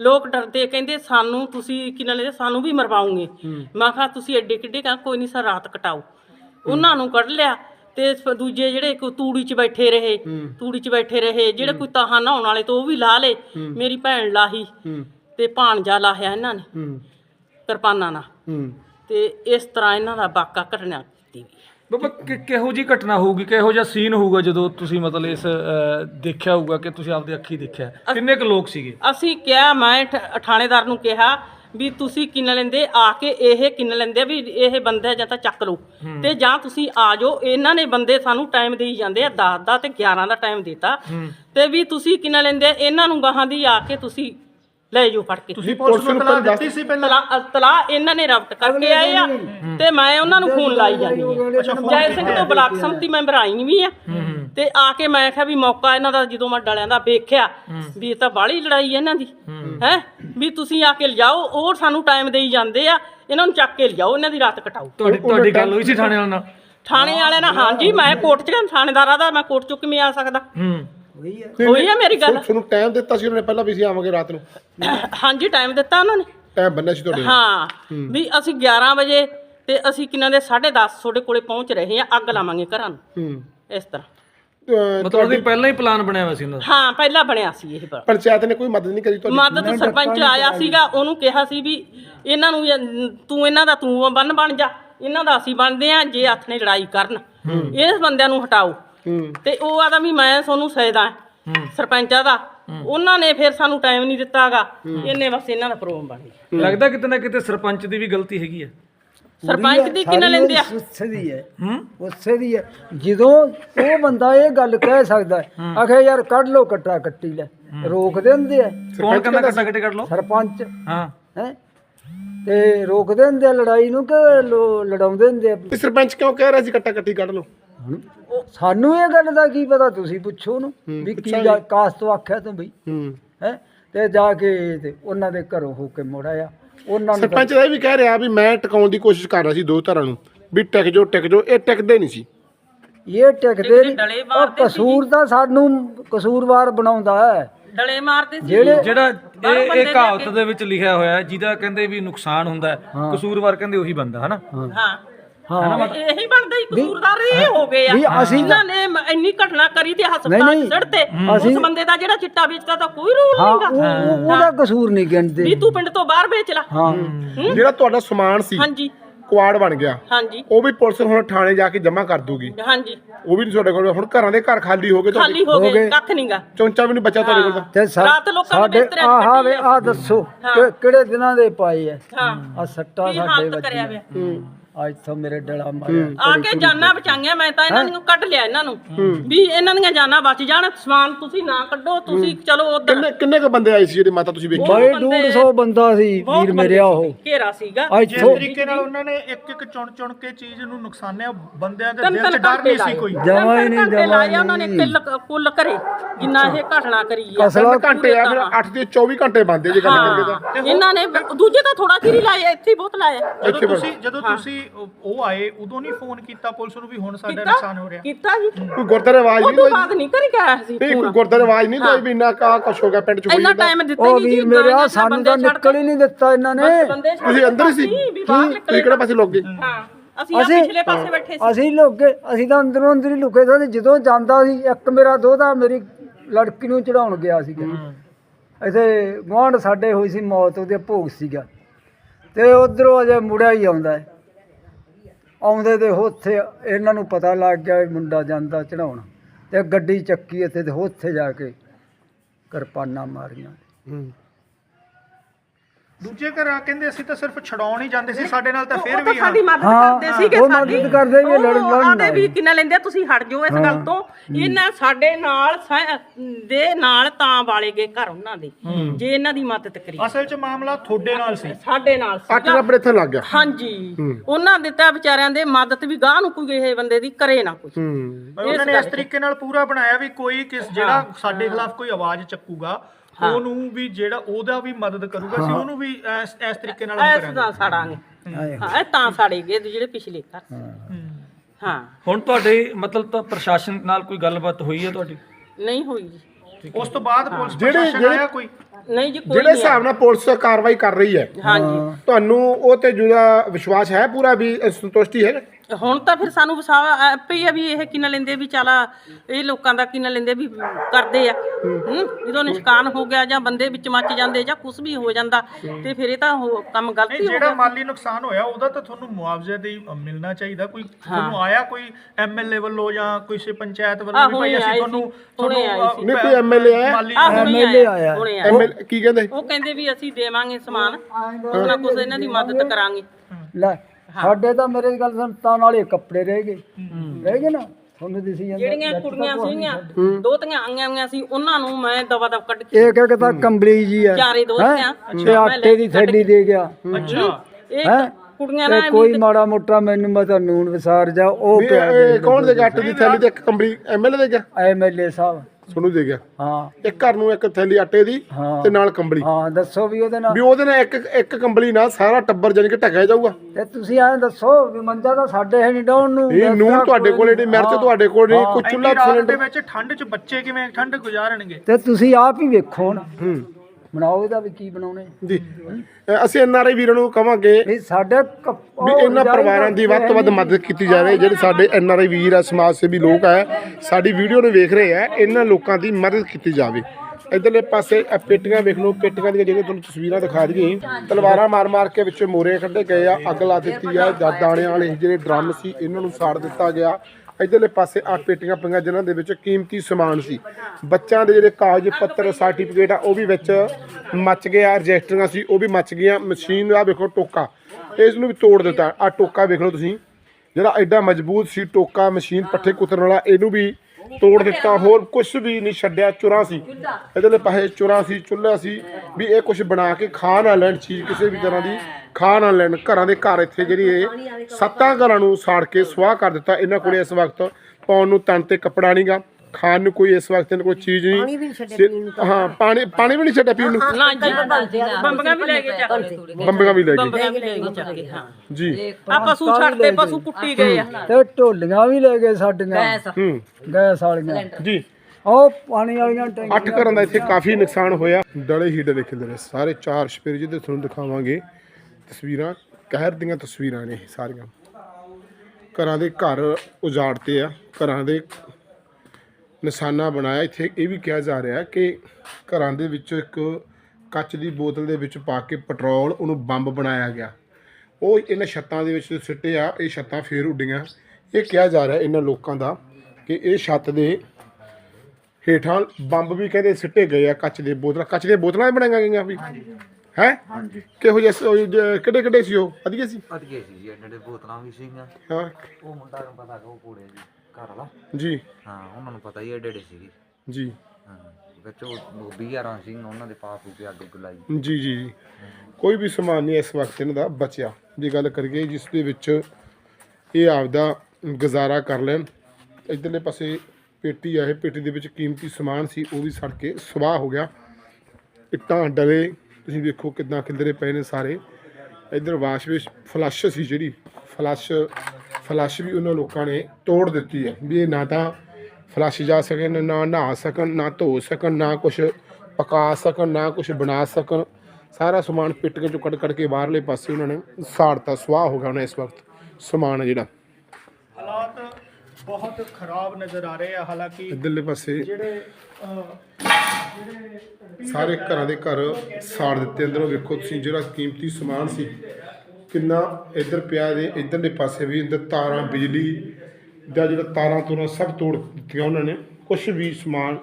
ਲੋਕ ਡਰਦੇ ਕਹਿੰਦੇ ਸਾਨੂੰ ਤੁਸੀਂ ਕੀ ਨ ਲੈਂਦੇ ਸਾਨੂੰ ਵੀ ਮਰਵਾਉਂਗੇ ਮੈਂ ਕਿਹਾ ਤੁਸੀਂ ਐਡੇ ਕਿੱਡੇ ਕਾ ਕੋਈ ਨਹੀਂ ਸਰ ਰਾਤ ਕਟਾਓ। ਉਹਨਾਂ ਨੂੰ ਕੱਢ ਲਿਆ ਤੇ ਦੂਜੇ ਜਿਹੜੇ ਕੋਈ ਤੂੜੀ 'ਚ ਬੈਠੇ ਰਹੇ ਤੂੜੀ 'ਚ ਬੈਠੇ ਰਹੇ ਜਿਹੜੇ ਕੋਈ ਤਾਹਾਂ ਨਹਾਉਣ ਵਾਲੇ ਤੋਂ ਉਹ ਵੀ ਲਾ। ਲੇ ਮੇਰੀ ਭੈਣ ਲਾਹੀ ਤੇ ਭਾਣਜਾ ਲਾਹਿਆ ਇਹਨਾਂ ਨੇ ਕਿਰਪਾਨਾਂ ਨਾਲ। ਤੇ ਇਸ ਤਰ੍ਹਾਂ ਇਹਨਾਂ ਦਾ ਬਾਕਾ ਘਟਨਾ ਕੀਤੀ ਵੀ ਬਾਬਾ ਕਿ- ਕਿਹੋ ਜੀ ਘਟਨਾ ਹੋਊਗੀ ਕਿਹੋ ਜਿਹਾ ਸੀਨ ਹੋਊਗਾ ਜਦੋਂ ਤੁਸੀਂ ਮਤਲਬ ਇਸ ਦੇਖਿਆ ਹੋਊਗਾ ਕਿ ਤੁਸੀਂ ਆਪਦੀ ਅੱਖੀ ਦੇਖਿਆ? ਕਿੰਨੇ ਕੁ ਲੋਕ ਸੀਗੇ? ਅਸੀਂ ਕਿਹਾ ਮੈਂ ਠ- ਥਾਣੇਦਾਰ ਨੂੰ ਕਿਹਾ ਵੀ ਤੁਸੀਂ ਕਿੰਨ ਲੈਂਦੇ ਆ ਕੇ ਇਹ ਕਿੰਨ ਲੈਂਦੇ ਵੀ ਇਹ ਬੰਦੇ ਜਾਂ ਤਾਂ ਚੱਕ ਲਓ। ਤੇ ਜਾਂ ਤੁਸੀਂ ਆ ਜਾਓ ਇਹਨਾਂ ਨੇ ਬੰਦੇ ਸਾਨੂੰ ਟਾਈਮ ਦੇਈ ਜਾਂਦੇ ਆ 10 ਦਾ ਤੇ 11 ਦਾ ਟਾਈਮ ਦਿੱਤਾ। ਤੇ ਵੀ ਤੁਸੀਂ ਕਿੰਨ ਲੈਂਦੇ ਇਹਨਾਂ ਨੂੰ ਗਾਹਾਂ ਦੀ ਆ ਕੇ ਤੁਸੀਂ ਲੈ ਜਾਓ ਫੜ ਕੇ। ਤੁਸੀਂ ਪੁਲਿਸ ਨੂੰ ਤਲਾ ਦਿੱਤੀ ਸੀ ਪਹਿਲਾਂ। ਤਲਾ ਇਹਨਾਂ ਨੇ ਰਬਟ ਕਰਕੇ ਆਏ ਆ ਤੇ ਮੈਂ ਉਹਨਾਂ ਨੂੰ ਫੋਨ ਲਾਈ ਜਾਂਦੀ ਆ ਜੈ ਸਿੰਘ ਤੋਂ ਬਲਾਕ ਸੰਮਤੀ ਮੈਂਬਰ ਆਈ ਵੀ ਆ। ਤੇ ਆ ਕੇ ਮੈਂ ਕਿਹਾ ਵੀ ਮੌਕਾ ਇਹਨਾਂ ਦਾ ਜਦੋਂ ਮੈਂ ਡਲਿਆਂ ਦਾ ਵੇਖਿਆ ਵੀ ਇਹ ਤਾਂ ਬਾਹਲੀ ਲੜਾਈ ਹੈ ਇਹਨਾਂ ਦੀ। ਹੈ। ਵੀ ਤੁਸੀਂ ਆ ਕੇ ਲਿਜਾਓ ਉਹ ਸਾਨੂੰ ਟਾਈਮ ਦੇਈ ਜਾਂਦੇ ਆ। ਇਹਨਾਂ ਨੂੰ ਚੱਕ ਕੇ ਲਿਜਾਓ ਇਹਨਾਂ ਦੀ ਰਾਤ ਕਟਾਓ। ਤੁਹਾਡੀ ਤੁਹਾਡੀ ਗੱਲ ਹੋਈ ਸੀ ਥਾਣੇ ਵਾਲਿਆਂ ਨਾਲ? ਥਾਣੇ ਵਾਲਿਆਂ ਨਾਲ ਹਾਂਜੀ ਮੈਂ ਕੋਰਟ ਚ ਗਿਆ ਥਾਣੇਦਾਰਾਂ ਦਾ ਮੈਂ ਕੋਰਟ ਚੋਂ ਕਿਵੇਂ ਆ ਸਕਦਾ। ਹੂੰ। ਹੋਈ ਆ। ਮੇਰੀ ਗੱਲ। ਤੁਹਾਨੂੰ ਟਾਈਮ ਦਿੱਤਾ ਸੀ ਉਹਨਾਂ ਨੇ ਪਹਿਲਾਂ ਵੀ ਅਸੀਂ ਆਵਾਂਗੇ ਰਾਤ ਨੂੰ। ਹਾਂਜੀ ਟਾਈਮ ਦਿੱਤਾ ਉਹਨਾਂ ਨੇ। ਟਾਈਮ ਬੰਨਿਆ ਸੀ ਤੁਹਾਡੇ। ਹਾਂ ਵੀ ਅਸੀਂ 11 ਵਜੇ ਤੇ ਅਸੀਂ ਕਿਨਾਂ ਦੇ 10:30 ਤੁਹਾਡੇ ਕੋਲੇ ਪਹੁੰਚ ਰਹੇ ਹਾਂ ਅੱਗ ਲਾਵਾਂਗੇ ਘਰਾਂ ਨੂੰ। ਹੂੰ। ਇਸ ਤਰ੍ਹਾਂ। ਮਤਲਬ ਉਹਦੀ ਪਹਿਲਾਂ ਹੀ ਪਲਾਨ ਬਣਿਆ ਹੋਇਆ ਸੀ ਉਹਨਾਂ ਦਾ। ਹਾਂ ਪਹਿਲਾਂ ਬਣਿਆ ਸੀ ਇਹ ਬੜਾ ਪੰਚਾਇਤ ਨੇ ਕੋਈ ਮਦਦ ਨਹੀਂ ਕਰੀ ਤੁਹਾਡੀ? ਮਦਦ ਸਰਪੰਚ ਆਇਆ ਸੀਗਾ ਉਹਨੂੰ ਕਿਹਾ ਸੀ ਵੀ ਇਹਨਾਂ ਨੂੰ ਤੂੰ ਇਹਨਾਂ ਦਾ ਤੂੰ ਬੰਨ ਬਣ ਜਾ। ਇਹਨਾਂ ਦਾ ਅਸੀਂ ਬਣਦੇ ਆ ਜੇ ਹੱਥ ਨੇ ਲੜਾਈ ਕਰਨ। ਇਸ ਬੰਦਿਆਂ ਨੂੰ ਹਟਾਓ। ਤੇ ਉਹ ਆਦਾ ਵੀ ਮੈਂ ਤੁਹਾਨੂੰ ਸੈਦਾ ਸਰਪੰਚਾਂ ਦਾ। ਉਹਨਾਂ ਨੇ ਫਿਰ ਸਾਨੂੰ ਟਾਈਮ ਨਹੀਂ ਦਿੱਤਾਗਾ ਇਹਨੇ ਬਸ ਇਹਨਾਂ ਦਾ ਪ੍ਰੋਗਰਾਮ ਬਣ ਗਿਆ। ਲੱਗਦਾ ਕਿਤੇ ਨਾ ਕਿਤੇ ਸਰਪੰਚ ਦੀ ਵੀ ਗਲਤੀ ਹੈਗੀ ਹੈ ਸਰਪੰਚ ਦੀ ਕਿੰਨਾ ਲੈਂਦੇ ਆ? ਉਸੇ ਦੀ ਹੈ। ਹੂੰ। ਉਸੇ ਦੀ ਹੈ। ਜਦੋਂ ਉਹ ਬੰਦਾ ਇਹ ਗੱਲ ਕਹਿ ਸਕਦਾ ਆਖੇ ਯਾਰ ਕੱਢ ਲੋ ਕੱਟਾ ਕੱਟੀ ਲੈ। ਰੋਕ ਦਿੰਦੇ ਆ। ਕੌਣ ਕਹਿੰਦਾ ਕੱਟਾ ਕੱਟੇ ਕੱਢ ਲਓ? ਸਰਪੰਚ। ਹਾਂ। ਹੈ? ਤੇ ਰੋਕ ਦਿੰਦੇ ਆ ਲੜਾਈ ਨੂੰ ਕਿ ਲੋ- ਲੜਾਉਂਦੇ ਹੁੰਦੇ ਆ? ਸਰਪੰਚ ਕਿਉਂ ਕਹਿ ਰਿਹਾ ਸੀ ਕੱਟਾ ਕੱਟੀ ਕੱਢ ਸਾਨੂੰ। ਇਹ ਗੱਲ ਦਾ ਕੀ ਪਤਾ ਤੁਸੀਂ ਪੁੱਛੋ ਉਹਨੂੰ ਵੀ ਕੀ ਕਾਸ ਤੋਂ ਆਖਿਆ ਤੂੰ ਬਈ। ਹੂੰ। ਹੈ? ਤੇ ਜਾ ਕੇ ਤੇ ਉਹਨਾਂ ਦੇ ਘਰੋਂ ਹੋ ਕੇ ਮੁੜ ਆਇਆ। ਉਹਨਾਂ ਨੂੰ ਸਰਪੰਚ ਦਾ ਇਹ ਵੀ ਕਹਿ ਰਿਹਾ ਵੀ ਮੈਂ ਟਿਕਾਉਣ ਦੀ ਕੋਸ਼ਿਸ਼ ਕਰ ਰਿਹਾ ਸੀ ਦੋ ਧਰਾਂ ਨੂੰ ਵੀ ਟਿਕ ਜੋ ਟਿਕ ਜੋ ਇਹ ਟਿਕਦੇ ਨਹੀਂ ਸੀ। ਇਹ ਟਿਕਦੇ ਨਹੀਂ। ਉਹ ਕਸੂਰ ਤਾਂ ਸਾਨੂੰ ਕਸੂਰਵਾਰ ਬਣਾਉਂਦਾ ਹੈ। ਡਲੇ ਮਾਰਦੇ ਸੀ ਜਿਹੜੇ ਜਿਹੜਾ ਇਹ ਇਹ ਕਹਾਵਤ ਦੇ ਵਿੱਚ ਲਿਖਿਆ ਹੋਇਆ ਹੈ, ਜਿਹਦਾ ਕਹਿੰਦੇ ਵੀ ਨੁਕਸਾਨ ਹੁੰਦਾ ਹੈ, ਕਸੂਰਵਾਰ ਕਹਿੰਦੇ ਉਹੀ ਬੰਦਾ ਹਨਾ? ਹਾਂ। ਹਾਂ। ਇਹ- ਇਹੀ ਬਣਦਾ ਹੀ ਕਸੂਰਦਾਰ ਇਹ ਹੋ ਗਏ ਆ। ਵੀ ਅਸੀਂ ਇਹਨਾਂ ਨੇ ਮ- ਇੰਨੀ ਘਟਨਾ ਕਰੀ ਤੇ ਨਹੀਂ, ਹਸਪਤਾਲ ਨਹੀਂ। ਛੱਡਤੇ ਉਸ ਅਸੀਂ- ਬੰਦੇ ਦਾ ਜਿਹੜਾ ਚਿੱਟਾ ਵੇਚਦਾ ਤਾਂ ਕੋਈ ਰੂਲ ਹਾਂ ਨਹੀਂਗਾ। ਉਹ- ਉਹ- ਉਹਦਾ ਕਸੂਰ ਨਹੀਂ ਗਿਣਦੇ। ਵੀ ਤੂੰ ਪਿੰਡ ਤੋਂ ਬਾਹਰ ਵੇਚ ਲੈ। ਹਾਂ। ਜਿਹੜਾ ਤੁਹਾਡਾ ਸਮਾਨ ਸੀ ਹਾਂਜੀ। ਕੁਆੜ ਬਣ ਗਿਆ। ਹਾਂਜੀ। ਉਹ ਵੀ ਪੁਲਿਸ ਹੁਣ ਥਾਣੇ ਜਾ ਕੇ ਜਮ੍ਹਾਂ ਕਰ ਦੂਗੀ। ਹਾਂਜੀ। ਉਹ ਵੀ ਨਹੀਂ ਤੁਹਾਡੇ ਕੋਲ। ਹੁਣ ਘਰਾਂ ਦੇ ਘਰ ਖਾਲੀ ਹੋ ਗਏ ਤੁਹਾਡੇ ਖਾਲੀ ਹੋ ਗਏ। ਗਏ। ਕੱਖ ਨਹੀਂਗਾ। ਚੌਂਚਾ ਵੀ ਨਹੀਂ ਬਚਿਆ ਤੁਹਾਡੇ ਕੋਲ ਤਾਂ। ਤੇ ਸਾ- ਰਾਤ ਲੋਕਾਂ ਨੇ ਸਾਡੇ ਬਿਸਤਰਿਆਂ 'ਚ ਆਹ ਕੱਟੀ ਵੇ ਆ। ਆ ਦੱਸੋ ਕਿਹੜੇ ਦਿਨਾਂ ਦੇ ਪਾਏ ਆ? ਹਾਂ। ਆ ਸੱਟਾ ਸਾਡੇ ਅੱਜ ਤੋਂ ਮੇਰੇ ਡਲਾ ਮਾਰਿਆ। ਆ ਕੇ ਜਾਨਾਂ ਬਚਾਈਆਂ ਮੈਂ ਤਾਂ ਇਹਨਾਂ ਨੂੰ ਕੱਢ ਲਿਆ ਇਹਨਾਂ ਨੂੰ। ਵੀ ਇਹਨਾਂ ਦੀਆਂ ਜਾਨਾਂ ਬਚ ਜਾਣ ਸਮਾਨ ਤੁਸੀਂ ਨਾ ਕੱਢੋ ਤੁਸੀਂ ਚਲੋ ਉਧਰ। ਕਿੰਨੇ ਕਿੰਨੇ ਕ ਬੰਦੇ ਆਏ ਸੀ ਜਿਹੜੇ ਮਾਤਾ ਤੁਸੀਂ ਵੇਖੇ? ਬਈ 150 ਬੰਦਾ ਸੀ ਵੀਰ ਮੇਰਿਆ ਉਹ। ਘੇਰਾ ਸੀਗਾ। ਅੱਜ ਜਿਸ ਤਰੀਕੇ ਨਾਲ ਉਹਨਾਂ ਨੇ ਇੱਕ ਇੱਕ ਚੁਣ ਚੁਣ ਕੇ ਚੀਜ਼ ਨੂੰ ਨੁਕਸਾਨਿਆ ਬੰਦਿਆਂ ਦੇ ਦਿਲ 'ਚ ਡਰ ਨਹੀਂ ਸੀ ਕੋਈ। ਜਮਾਂ ਹੀ ਨਹੀਂ, ਜਮਾਂ ਲਾਏ ਆ ਉਹਨਾਂ ਨੇ ਕਿੱਲ ਕੁੱਲ ਕਰੇ ਜਿੰਨਾ ਇਹ ਘਟਨਾ ਕਰੀ ਆ। ਕਸਲਾ ਘੰਟੇ ਆ ਫਿਰ 8 ਦੇ 24 ਘੰਟੇ ਬੰਦੇ ਜੇ ਗੱਲ ਕਰੀਏ ਤਾਂ। ਇਹਨਾਂ ਨੇ ਦੂਜੇ ਤਾਂ ਥੋੜਾ ਚਿਰ ਹੀ ਲਾਏ ਇੱਥੇ ਬਹੁਤ ਲਾਏ ਜਦੋਂ ਤੁਸੀਂ ਜਦੋਂ ਤੁਸੀਂ ਉਹ- ਉਹ ਆਏ ਉਦੋਂ ਨਹੀਂ ਫੋਨ ਕੀਤਾ ਪੁਲਿਸ ਨੂੰ ਵੀ ਹੁਣ ਸਾਡਾ ਕੀਤਾ? ਨੁਕਸਾਨ ਹੋ ਰਿਹਾ। ਕੀਤਾ ਜੀ? ਕੋਈ ਗੁਰਦਾਰੇ ਆਵਾਜ਼ ਉਹ ਨਹੀਂ ਤੋਂ ਬਾਅਦ ਨਹੀਂ ਕਰੀ ਗਿਆ ਸੀ ਨਹੀਂ ਕੋਈ ਗੁਰਦਾਰੇ ਆਵਾਜ਼ ਨਹੀਂ ਹੋਈ ਵੀ ਇੰਨਾ ਕਾ ਕੁਛ ਹੋ ਗਿਆ ਪਿੰਡ ਚ ਹੋਈ ਇੰਨਾ ਜਾਂਦਾ ਟਾਈਮ ਦਿੱਤਾ ਉਹ ਨਹੀਂ ਵੀਰ ਜੀ ਮੇਰੇ ਆ ਗਾਂ ਸਾਨੂੰ ਤਾਂ ਨਿਕਲ ਹੀ ਨਹੀਂ ਦਿੱਤਾ ਇਹਨਾਂ ਨੇ। ਬੰਦੇ ਤੁਸੀਂ ਅੰਦਰ ਹੀ ਸੀ? ਦਿੱਤਾ ਵੀ ਬਾਹਰ ਤੁਸੀਂ ਨਿਕਲੇ ਕਿਹੜੇ ਪਾਸੇ ਲੋਕ ਗਏ ਹਾਂ ਅਸੀਂ ਆ ਅਸੀਂ- ਪਿਛਲੇ ਪਾਸੇ ਬੈਠੇ ਸੀ। ਅਸੀਂ ਲੋਕ ਅਸੀਂ ਤਾਂ ਅੰਦਰੋਂ ਅੰਦਰ ਹੀ ਲੁਕੇ ਸਾਂ ਜਦੋਂ ਜਾਂਦਾ ਸੀ ਇੱਕ ਮੇਰਾ ਦੋਤਾ ਮੇਰੀ ਲੜਕੀ ਨੂੰ ਚੜਾਉਣ ਗਿਆ ਸੀਗਾ। ਇੱਥੇ ਗੁਆਂਢ ਸਾਡੇ ਹੋਈ ਸੀ ਮੌਤ ਉਹਦੇ ਭੋਗ ਸੀਗਾ। ਤੇ ਉਧਰੋਂ ਅਜੇ ਮੁੜਿਆ ਹੀ ਆਉਂਦਾ ਹੈ। ਆਉਂਦੇ ਤੇ ਉੱਥੇ ਇਹਨਾਂ ਨੂੰ ਪਤਾ ਲੱਗ ਗਿਆ ਵੀ ਮੁੰਡਾ ਜਾਂਦਾ ਚੜਾਉਣ ਤੇ ਗੱਡੀ ਚੱਕੀ ਇੱਥੇ ਤੇ ਉੱਥੇ ਜਾ ਕੇ ਕਿਰਪਾਨਾਂ ਮਾਰੀਆਂ ਹੂੰ। ਦੂਜੇ ਘਰ ਆ ਕਹਿੰਦੇ ਅਸੀਂ ਤਾਂ ਸਿਰਫ ਛਡਾਉਣ ਹੀ ਜਾਂਦੇ ਸੀ ਸਾਡੇ ਨਾਲ ਤਾਂ ਫਿਰ ਉਹ ਤਾਂ ਵੀ ਸਾਡੀ ਮਦਦ ਕਰਦੇ ਸੀਗੇ ਉਹ ਸਾਡੀ। ਮਦਦ ਕਰਦੇ ਵੀ ਲੜਨ- ਲੜਨ। ਆਦੇ ਵੀ। ਕਿੰਨਾ ਲੈਂਦੇ ਆ, ਤੁਸੀਂ ਹਟ ਜਾਓ ਇਸ ਗੱਲ ਤੋਂ। ਇਹਨਾਂ ਸਾਡੇ ਨਾਲ ਦੇ ਨਾਲ ਤਾਂ ਵਾਲੇ ਗਏ ਘਰ ਉਹਨਾਂ ਦੇ। ਜੇ ਇਹਨਾਂ ਦੀ ਮਦਦ ਕਰੀ। ਅਸਲ 'ਚ ਮਾਮਲਾ ਤੁਹਾਡੇ ਨਾਲ ਸੀ। ਸਾਡੇ ਨਾਲ ਅੱਟ ਸੀਗਾ। ਰੱਬੜੇ ਇੱਥੇ ਲੱਗ ਗਿਆ। ਹਾਂਜੀ। ਉਹਨਾਂ ਦੇ ਤਾਂ ਵਿਚਾਰਿਆਂ ਦੇ ਮਦਦ ਵੀ ਗਾਹ ਨੂੰ ਕੋਈ ਇਹ ਬੰਦੇ ਦੀ ਕਰੇ ਨਾ ਕੋਈ। ਹੂੰ। ਉਹਨਾਂ ਨੇ ਇਸ ਤਰੀਕੇ ਨਾਲ ਪੂਰਾ ਬਣਾਇਆ ਵੀ ਕੋਈ ਕਿਸ ਜਿਹੜਾ ਸਾਡੇ ਖਿਲਾਫ ਕੋਈ ਆਵਾਜ਼ ਚੱਕੂਗਾ। ਉਹਨੂੰ ਵੀ ਜਿਹੜਾ ਉਹਦਾ ਵੀ ਮਦਦ ਕਰੂਗਾ ਸੀ ਉਹਨੂੰ ਵੀ ਇਸ ਇਸ ਤਰੀਕੇ ਨਾਲ ਐਸ ਕਰਾਂਗੇ। ਦਾ ਸਾੜਾਂਗੇ। ਹਾਂ ਇਹ। ਤਾਂ ਸਾੜੇ ਗਏ ਜਿਹੜੇ ਪਿਛਲੇ ਘਰ ਹਾਂ। ਹੁਣ ਤੁਹਾਡੇ ਮਤਲਬ ਤਾਂ ਪ੍ਰਸ਼ਾਸਨ ਨਾਲ ਕੋਈ ਗੱਲਬਾਤ ਹੋਈ ਹੈ ਤੁਹਾਡੀ? ਨਹੀਂ ਹੋਈ ਜੀ। ਉਸ ਤੋਂ ਬਾਅਦ ਪੁਲਿਸ ਜਿਹੜੇ- ਪ੍ਰਸ਼ਾਸਨ ਜਿਹੜੇ- ਆਇਆ ਕੋਈ? ਨਹੀਂ ਜੀ ਕੋਈ ਜਿਹੜੇ ਨਹੀਂ ਹਿਸਾਬ ਨਾਲ ਪੁਲਿਸ ਕਾਰਵਾਈ ਕਰ ਰਹੀ ਹੈ। ਹਾਂਜੀ। ਤੁਹਾਨੂੰ ਉਹ ਤੇ ਜਿਹੜਾ ਵਿਸ਼ਵਾਸ ਹੈ ਪੂਰਾ ਵੀ ਸੰਤੁਸ਼ਟੀ ਹੈ? ਹੁਣ ਤਾਂ ਫਿਰ ਸਾਨੂੰ ਵਸਾਵਾ ਆਪੇ ਹੀ ਆ ਵੀ ਇਹ ਕਿੰਨਾ ਲੈਂਦੇ ਵੀ ਚੱਲ ਇਹ ਲੋਕਾਂ ਦਾ ਕਿੰਨਾ ਲੈਂਦੇ ਵੀ ਕਰਦੇ ਆ। ਹੂੰ ਜਦੋਂ ਨਿਸ਼ਕਾਨ ਹੋ ਗਿਆ ਜਾਂ ਬੰਦੇ ਵਿੱਚ ਮੱਚ ਜਾਂਦੇ ਜਾਂ ਕੁਝ ਵੀ ਹੋ ਜਾਂਦਾ ਤੇ ਫਿਰ ਇਹ ਤਾਂ ਉਹ ਕੰਮ ਗਲਤੀ ਹੋ ਜਿਹੜਾ ਗਿਆ। ਮਾਲੀ ਨੁਕਸਾਨ ਹੋਇਆ ਉਹਦਾ ਤਾਂ ਤੁਹਾਨੂੰ ਮੁਆਵਜ਼ੇ ਦੇ ਹੀ ਮਿਲਣਾ ਚਾਹੀਦਾ। ਕੋਈ ਤੁਹਾਨੂੰ ਆਇਆ ਕੋਈ ਐਮਐਲਏ ਵੱਲੋਂ ਜਾਂ ਕਿਸੇ ਪੰਚਾਇਤ ਵੱਲੋਂ ਆਹ ਵੀ ਭਾਈ ਹੁਣੇ ਅਸੀਂ ਆਏ ਤੁਹਾਨੂੰ ਸੀ, ਹੁਣੇ ਤੁਹਾਨੂੰ ਆਏ ਅ, ਸੀ। ਨਹੀਂ ਕੋਈ ਐਮਐਲਏ ਆਇਆ? ਮਾਲੀ ਹੁਣੇ MLA ਆਇਆ ਆਇਆ। ਹੁਣੇ ਆਇਆ ਐਮਐਲਏ ਕੀ ਕਹਿੰਦੇ? ਉਹ ਕਹਿੰਦੇ ਵੀ ਅਸੀਂ ਦੇਵਾਂਗੇ ਸਮਾਨ ਕੁਛ ਨਾ ਕੁਛ ਇਹਨਾਂ ਦੀ ਮਦਦ ਕਰਾਂਗੇ। ਲੈ ਸਾਡੇ ਤਾਂ ਮੇਰੇ ਗੱਲ ਸੰਤਾਂ ਵਾਲੇ ਕੱਪੜੇ ਰਹਿ ਗਏ। ਰਹਿ ਗਏ ਨਾ? ਤੁਹਾਨੂੰ ਦਿਸੀ ਜਾਂਦਾ। ਜਿਹੜੀਆਂ ਕੁੜੀਆਂ ਸੀਗੀਆਂ ਦੋਤੀਆਂ ਆਈਆਂ ਹੋਈਆਂ ਸੀ ਉਹਨਾਂ ਨੂੰ ਮੈਂ ਦਵਾ ਦਵ ਕੱਢ ਕੇ ਇੱਕ ਇੱਕ ਤਾਂ ਕੰਬਲੀ ਜੀ ਹੈ ਚਾਰੇ ਦੋਤੀਆਂ? ਤੇ ਆਟੇ ਦੀ ਥੈਲੀ ਦੇ ਗਿਆ। ਅੱਛਾ। ਇਹ ਹੈ? ਕੁੜੀਆਂ ਤੇ ਨਾਲ ਕੋਈ ਮਾੜਾ ਮੋਟਾ ਮੈਨੂੰ ਮੈਂ ਤਾਂ ਨੂਨ ਵਿਸਾਰ ਜਾ ਉਹ ਪਿਆ ਕੌਣ ਦੇ ਗੱਟ ਦੀ ਥੈਲੀ ਤੇ ਇੱਕ ਕੰਬਲੀ ਐਮਐਲਏ ਦੇ ਗਿਆ? ਐਮਐਲਏ ਸਾਹਿਬ। ਤੁਹਾਨੂੰ ਦੇ ਗਿਆ। ਹਾਂ। ਇੱਕ ਘਰ ਨੂੰ ਇੱਕ ਥੈਲੀ ਆਟੇ ਦੀ ਹਾਂ। ਤੇ ਨਾਲ ਕੰਬਲੀ। ਹਾਂ ਦੱਸੋ ਵੀ ਉਹਦੇ ਨਾਲ। ਵੀ ਉਹਦੇ ਨਾਲ ਇੱਕ ਇੱਕ ਕੰਬਲੀ ਨਾਲ ਸਾਰਾ ਟੱਬਰ ਜਾਨੀ ਕਿ ਢਕਿਆ ਜਾਊਗਾ। ਤੇ ਤੁਸੀਂ ਐਂ ਦੱਸੋ ਵੀ ਮੰਜਾ ਤਾਂ ਸਾਡੇ ਹੈ ਨਹੀਂ ਡਾਉਣ ਨੂੰ। ਇਹ ਨੂਨ ਤੁਹਾਡੇ ਕੋਲੇ ਨਹੀਂ ਮਿਰਚ ਤੁਹਾਡੇ ਕੋਲ ਨਹੀਂ ਕੋਈ ਚੁੱਲ੍ਹਾ ਇੰਨੀ ਰਾਤ ਦੇ ਸਿਲੰਡਰ ਵਿੱਚ ਠੰਡ 'ਚ ਬੱਚੇ ਕਿਵੇਂ ਠੰਡ ਗੁਜ਼ਾਰਨਗੇ? ਤੇ ਤੁਸੀਂ ਆਪ ਹੀ ਵੇਖੋ ਨਾ। ਹੂੰ। ਬਣਾਓ ਇਹਦਾ ਵੀ ਕੀ ਬਣਾਉਣੇ। ਜੀ। ਅ, ਅਸੀਂ ਐਨਆਰਆਈ ਵੀਰਾਂ ਨੂੰ ਕਵਾਂਗੇ ਵੀ ਸਾਡੇ ਕ- ਵੀ ਇਹਨਾਂ ਪਰਿਵਾਰਾਂ ਦੀ ਵੱਧ ਤੋਂ ਵੱਧ ਮਦਦ ਕੀਤੀ ਜਾਵੇ ਜਿਹੜੇ ਸਾਡੇ ਐਨਆਰਆਈ ਵੀਰ ਆ ਸਮਾਜ ਸੇਵੀ ਲੋਕ ਆ ਸਾਡੀ ਵੀਡੀਓ ਨੂੰ ਵੇਖ ਰਹੇ ਆ ਇਹਨਾਂ ਲੋਕਾਂ ਦੀ ਮਦਦ ਕੀਤੀ ਜਾਵੇ। ਇਧਰਲੇ ਪਾਸੇ ਇਹ ਪੇਟੀਆਂ ਵੇਖ ਲਓ ਪੇਟੀਆਂ ਦੀਆਂ ਜਿਹੜੀਆਂ ਤੁਹਾਨੂੰ ਤਸਵੀਰਾਂ ਦਿਖਾ ਦਈਏ ਤਲਵਾਰਾਂ ਮਾਰ-ਮਾਰ ਕੇ ਵਿੱਚ ਮੋਰੇ ਕੱਢੇ ਗਏ ਆ ਅੱਗ ਲਾ ਦਿੱਤੀ ਆ ਦਾ- ਦਾਣਿਆਂ ਵਾਲੇ ਜਿਹੜੇ ਡਰਮ ਸੀ ਇਹਨਾਂ ਨੂੰ ਸਾੜ ਦਿੱਤਾ ਗਿਆ। ਇਧਰਲੇ ਪਾਸੇ ਆ ਪੇਟੀਆਂ ਪਈਆਂ ਜਿਨ੍ਹਾਂ ਦੇ ਵਿੱਚ ਕੀਮਤੀ ਸਮਾਨ ਸੀ। ਬੱਚਿਆਂ ਦੇ ਜਿਹੜੇ ਕਾਗਜ਼ ਪੱਤਰ ਸਰਟੀਫਿਕੇਟ ਆ, ਉਹ ਵੀ ਵਿੱਚ ਮੱਚ ਗਿਆ, ਰਜਿਸਟਰੀਆਂ ਸੀ, ਉਹ ਵੀ ਮੱਚ ਗਈਆਂ, ਮਸ਼ੀਨ ਦਾ ਵੇਖੋ ਟੋਕਾ, ਇਸ ਨੂੰ ਵੀ ਤੋੜ ਦਿੱਤਾ। ਆ ਟੋਕਾ ਵੇਖ ਲਓ ਤੁਸੀਂ, ਜਿਹੜਾ ਐਡਾ ਮਜ਼ਬੂਤ ਸੀ ਟੋਕਾ, ਮਸ਼ੀਨ, ਪੱਠੇ ਕੁਤਰਨ ਵਾਲਾ, ਇਹਨੂੰ ਵੀ ਤੋੜ ਦਿੱਤਾ, ਹੋਰ ਕੁਝ ਵੀ ਨਹੀਂ ਛੱਡਿਆ, ਚੁਰਾ ਸੀ। ਇਹਦੇ ਪਾਸੇ ਚੁਰਾ ਸੀ, ਚੁੱਲ੍ਹਾ ਸੀ, ਵੀ ਇਹ ਕੁਝ ਬਣਾ ਕੇ ਖਾ ਨਾ ਲੈਣ ਚੀਜ਼ ਕਿਸੇ ਵੀ ਤਰ੍ਹਾਂ ਦੀ। ਖਾ ਨਾ ਲੈਣ ਘਰਾਂ ਦੇ ਘਰ ਇੱਥੇ ਜਿਹੜੀ ਇਹ ਸੱਤਾਂ ਘਰਾਂ ਨੂੰ ਸਾੜ ਕੇ ਸਵਾਹ ਕਰ ਦਿੱਤਾ। ਇਹਨਾਂ ਕੋਲੇ ਇਸ ਵਕਤ ਪਾਉਣ ਨੂੰ ਤਨ ਤੇ ਕੱਪੜਾ ਨਹੀਂਗਾ। ਖਾਣ ਨੂੰ ਕੋਈ ਇਸ ਵਕਤ ਇਹਨਾਂ ਕੋਲ ਚੀਜ਼ ਨਹੀਂ। ਹਾਂ ਪਾਣੀ ਪਾਣੀ ਵੀ ਨਹੀਂ ਛੱਡਿਆ ਪੀਣ ਨੂੰ। ਨਾ ਜੀ ਬੰਬੀਆਂ ਵੀ ਲੈ ਕੇ ਬੰਬੀਆਂ ਵੀ ਲੈ ਗਏ। ਜੀ। ਆ ਪਸ਼ੂ ਛੱਡਦੇ ਪਸ਼ੂ ਕੁੱਟੀ ਗਏ ਆ। ਤੇ ਢੋਲੀਆਂ ਵੀ ਲੈ ਗਏ ਸਾਡੀਆਂ। ਗੈਸ। ਵਾਲੀਆਂ। ਜੀ। ਉਹ ਪਾਣੀ ਵਾਲੀਆਂ ਟੈਂਕੀਆਂ ਅੱਠ ਘਰਾਂ ਦਾ ਇੱਥੇ ਕਾਫੀ ਨੁਕਸਾਨ ਹੋਇਆ। ਡਲੇ ਹੀ ਡਲੇ ਖਿਲਰੇ। ਸਾਰੇ ਚਾਰ ਸਪੇਰ ਜਿਹਦੇ ਤੁਹਾਨੂੰ ਦਿਖਾਵਾਂਗੇ। ਤਸਵੀਰਾਂ, ਕਹਿਰ ਦੀਆਂ ਤਸਵੀਰਾਂ ਨੇ ਇਹ ਸਾਰੀਆਂ। ਘਰਾਂ ਦੇ ਘਰ ਉਜਾੜਤੇ ਆ, ਘਰਾਂ ਦੇ ਨਿਸ਼ਾਨਾ ਬਣਾਇਆ। ਇੱਥੇ ਇਹ ਵੀ ਕਿਹਾ ਜਾ ਰਿਹਾ ਕਿ ਘਰਾਂ ਦੇ ਵਿੱਚ ਇੱਕ ਕੱਚ ਦੀ ਬੋਤਲ ਦੇ ਵਿੱਚ ਪਾ ਕੇ ਪੈਟਰੋਲ, ਉਹਨੂੰ ਬੰਬ ਬਣਾਇਆ ਗਿਆ। ਉਹ ਇਹਨਾਂ ਛੱਤਾਂ ਦੇ ਵਿੱਚ ਸਿੱਟੇ ਆ, ਇਹ ਛੱਤਾਂ ਫੇਰ ਉੱਡੀਆਂ। ਇਹ ਕਿਹਾ ਜਾ ਰਿਹਾ ਇਹਨਾਂ ਲੋਕਾਂ ਦਾ ਕਿ ਇਹ ਛੱਤ ਦੇ ਹੇਠਾਂ ਬੰਬ ਵੀ ਕਹਿੰਦੇ ਸਿੱਟੇ ਗਏ ਆ, ਕੱਚ ਦੇ ਬੋਤਲਾਂ। ਕੱਚ ਦੀਆਂ ਬੋਤਲਾਂ ਵੀ ਬਣਾਈਆਂ ਗਈਆਂ ਵੀ। ਹੈ? ਕਿਹੋ ਜਿਹੇ ਕਿਹੜੇ ਕਿਹੜੇ ਸੀ ਉਹ? ਵਧੀਆ ਸੀ? ਵਧੀਆ ਸੀ ਜੀ ਐਡੇ ਐਡੇ ਬੋਤਲਾਂ ਵੀ ਸੀਗੀਆਂ। ਹਾਂ। ਉਹ ਮੁੰਡਾ ਨੂੰ ਪਤਾ ਕਿ ਉਹ ਕੋੜੇ ਜੀ ਘਰ ਵਾਲਾ। ਜੀ। ਹਾਂ ਉਹਨਾਂ ਨੂੰ ਪਤਾ ਹੀ ਐਡੇ ਐਡੇ ਸੀਗੀ। ਜੀ। ਹਾਂ ਵਿੱਚ ਉਹ 20000 ਸੀ ਉਹਨਾਂ ਦੇ ਪਾਪ ਰੁਪਏ ਅੱਗ ਗੁਲਾਈ ਜੀ ਜੀ ਜੀ। ਕੋਈ ਵੀ ਸਮਾਨ ਨਹੀਂ ਇਸ ਵਕਤ ਇਹਨਾਂ ਦਾ ਬਚਿਆ। ਜੇ ਗੱਲ ਕਰੀਏ ਜਿਸ ਦੇ ਵਿੱਚ ਇਹ ਆਪਦਾ ਗੁਜ਼ਾਰਾ ਕਰ ਲੈਣ ਇਧਰਲੇ ਪਾਸੇ ਪੇਟੀ ਆ ਇਹ ਪੇਟੀ ਦੇ ਵਿੱਚ ਕੀਮਤੀ ਸਮਾਨ ਸੀ ਉਹ ਵੀ ਸੜ ਕੇ ਸਵਾਹ ਹੋ ਗਿਆ। ਇੱਟਾਂ ਡਲੇ ਤੁਸੀਂ ਵੇਖੋ ਕਿਦਾਂ ਖਿੰਦਰੇ ਪਏ ਨੇ ਸਾਰੇ। ਇਧਰ ਵਾਸ਼ ਵਿੱਚ ਫਲੱਸ਼ ਸੀ ਜਿਹੜੀ, ਫਲਸ਼ ਫਲਸ਼ ਵੀ ਉਹਨਾਂ ਲੋਕਾਂ ਨੇ ਤੋੜ ਦਿੱਤੀ ਹੈ ਵੀ ਇਹ ਨਾ ਤਾਂ ਫਲਸ਼ ਜਾ ਸਕਣ, ਨਾ ਨਹਾ ਸਕਣ, ਨਾ ਧੋ ਸਕਣ, ਨਾ ਕੁਝ ਪਕਾ ਸਕਣ, ਨਾ ਕੁਝ ਬਣਾ ਸਕਣ। ਸਾਰਾ ਸਮਾਨ ਪਿੱਟ ਕੇ ਚੋਂ ਕੱਢ ਕੱਢ ਕੇ ਬਾਹਰਲੇ ਪਾਸੇ ਉਹਨਾਂ ਨੇ ਸਾੜਤਾ ਸਵਾਹ ਹੋ ਗਿਆ ਉਹਨਾਂ ਇਸ ਵਕਤ ਸਮਾਨ ਹੈ ਜਿਹੜਾ। ਬਹੁਤ ਖਰਾਬ ਨਜ਼ਰ ਆ ਰਹੇ ਆ ਹਾਲਾਂਕਿ ਇੱਧਰਲੇ ਪਾਸੇ ਜਿਹੜੇ ਅਹ, ਸਾਰੇ ਘਰਾਂ ਦੇ ਘਰ ਸਾੜ ਦਿੱਤੇ ਅੰਦਰੋਂ ਵੇਖੋ ਤੁਸੀਂ ਜਿਹੜਾ ਕੀਮਤੀ ਸਮਾਨ ਸੀ ਕਿੰਨਾ ਇੱਧਰ ਪਿਆ ਦੇ ਇੱਧਰਲੇ ਪਾਸੇ ਵੀ ਅੰਦਰ ਤਾਰਾਂ ਬਿਜਲੀ ਦਾ ਜਿਹੜਾ ਤਾਰਾਂ ਤੁਰਾਂ ਸਭ ਤੋੜ ਦਿੱਤੀਆਂ ਉਹਨਾਂ ਨੇ। ਕੁਝ ਵੀ ਸਮਾਨ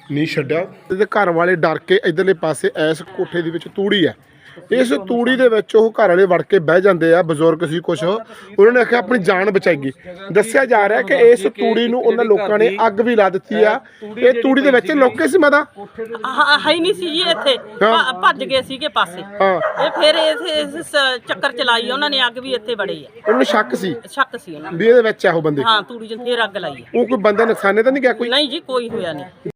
ਨਹੀਂ ਛੱਡਿਆ। ਇਹਦੇ ਘਰ ਵਾਲੇ ਡਰ ਕੇ ਇੱਧਰਲੇ ਪਾਸੇ ਐਸ ਕੋਠੇ ਦੇ ਵਿੱਚ ਤੂੜੀ ਹੈ। ਇਸ ਤੂੜੀ ਦੇ ਵਿੱਚ ਉਹ ਘਰ ਵਾਲੇ ਵੜ ਕੇ ਬਹਿ ਜਾਂਦੇ ਆ ਬਜ਼ੁਰਗ ਸੀ ਕੁਝ ਉਹਨਾਂ ਨੇ ਆਖਿਆ ਆਪਣੀ ਜਾਨ ਬਚਾਈਏ। ਦੱਸਿਆ ਜਾ ਰਿਹਾ ਕਿ ਇਸ ਤੂੜੀ ਨੂੰ ਉਹਨਾਂ ਲੋਕਾਂ ਨੇ ਅੱਗ ਵੀ ਲਾ ਦਿੱਤੀ ਆ। ਇਹ ਤੂੜੀ ਦੇ ਵਿੱਚ ਲੋਕੇ ਸੀ ਮਦਾ ਹਾਂ ਨਹੀਂ ਸੀ ਜੀ ਇੱਥੇ। ਭੱਜ- ਭੱਜ ਗਏ ਸੀਗੇ ਪਾਸੇ। ਹਾਂ। ਇਹ ਫਿਰ ਇਸ ਇਸ ਸ- ਚੱਕਰ ਚਲਾਈ ਉਹਨਾਂ ਨੇ ਅੱਗ ਵੀ ਇੱਥੇ ਬੜੀ ਆ। ਉਹਨੂੰ ਸ਼ੱਕ ਸੀ? ਸ਼ੱਕ ਸੀ ਉਹਨਾਂ ਨੂੰ। ਵੀ ਇਹਦੇ ਵਿੱਚ ਆ ਉਹ ਬੰਦੇ? ਹਾਂ ਤੂੜੀ ਫੇਰ ਅੱਗ ਲਾਈ ਆ। ਉਹ ਕੋਈ ਬੰਦਾ ਨੁਕਸਾਨੇ ਤਾਂ ਨਹੀਂ ਗਿਆ ਕੋਈ? ਨਹੀਂ ਜੀ ਕੋਈ ਹੋਇਆ ਨਹੀਂ।